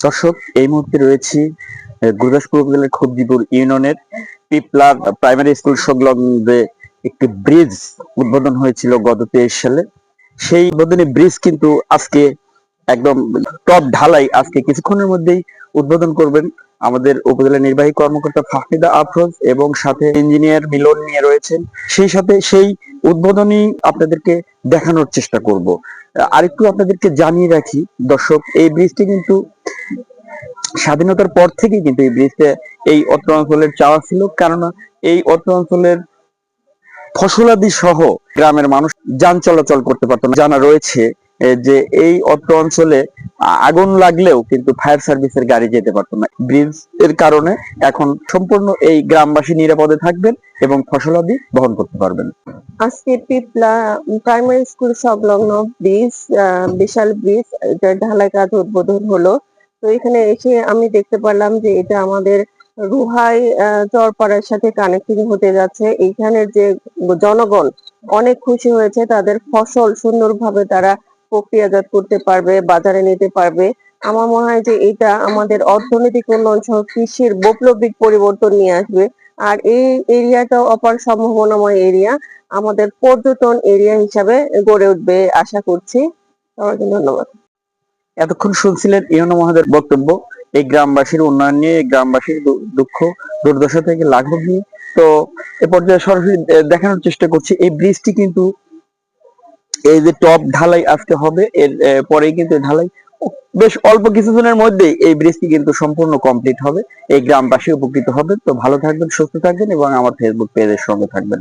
দর্শক, এই মুহূর্তে রয়েছি গুরুদাসপুর উপজেলার খুবজিপুর ইউনিয়নের পিপলা প্রাইমারি স্কুল সংলগ্ন যে একটি ব্রিজ উদ্বোধন হয়েছিল গত তেইশ সালে। সেই উদ্বোধনী ব্রিজ কিন্তু আজকে একদম টপ ঢালাই আজকে কিছুক্ষণের মধ্যেই উদ্বোধন করবেন আমাদের উপজেলা নির্বাহী কর্মকর্তা ফাহমিদা আফরোজ এবং সাথে ইঞ্জিনিয়ার মিলন নিয়ে রয়েছেন। সেই সাথে সেই উদ্বোধনী আপনাদেরকে দেখানোর চেষ্টা করব। আরেকটু আপনাদেরকে জানিয়ে রাখি, দর্শক, এই ব্রিজটি কিন্তু স্বাধীনতার পর থেকে কিন্তু এই ব্রিজটা এই অত্র অঞ্চলের চাওয়া ছিল। কেননা এই অত্র অঞ্চলের ফসলাদি সহ গ্রামের মানুষ যান চলাচল করতে পারতো না। জানা রয়েছে যে এই অত্র অঞ্চলে আগুন লাগলেও কিন্তু ফায়ার সার্ভিসের গাড়ি যেতে পারতো না। ব্রিজের কারণে এখন সম্পূর্ণ এই গ্রামবাসী নিরাপদে থাকবেন এবং ফসলাদি বহন করতে পারবেন। আজকে পিপলা প্রাইমারি স্কুল সংলগ্ন ব্রিজ বিশাল ব্রিজ ঢালাই কাজ উদ্বোধন হলো। তো এখানে এসে আমি দেখতে পারলাম যে এটা আমাদের রুহাই চরপাড়ার সাথে কানেক্টিং হতে যাচ্ছে। এইখানের যে জনগণ অনেক খুশি হয়েছে, তাদের ফসল সুন্দরভাবে তারা প্রক্রিয়াজাত করতে পারবে, বাজারে নিতে পারবে। আমার মনে হয় যে এটা আমাদের অর্থনৈতিক উন্নয়ন সহ কৃষির বৈপ্লবিক পরিবর্তন নিয়ে আসবে। আর এই এরিয়াটা অপার সম্ভাবনাময় এরিয়া, আমাদের পর্যটন এরিয়া হিসাবে গড়ে উঠবে, আশা করছি। সবাইকে ধন্যবাদ। এতক্ষণ শুনছিলেন ইউনো মহাদের বক্তব্য, এই গ্রামবাসীর উন্নয়ন নিয়ে গ্রামবাসীর দুঃখ, দুর্দশা থেকে লাঘব নিয়ে তো এ পর্যায়ে সরাসরি দেখানোর চেষ্টা করছি, এই ব্রিজটি কিন্তু এই যে টপ ঢালাই আজকে হবে, এর পরেই কিন্তু ঢালাই, বেশ অল্প কিছুদিনের মধ্যেই এই ব্রিজটি কিন্তু সম্পূর্ণ কমপ্লিট হবে, এই গ্রামবাসী উপকৃত হবে। তো ভালো থাকবেন, সুস্থ থাকবেন এবং আমার ফেসবুক পেজের সঙ্গে থাকবেন।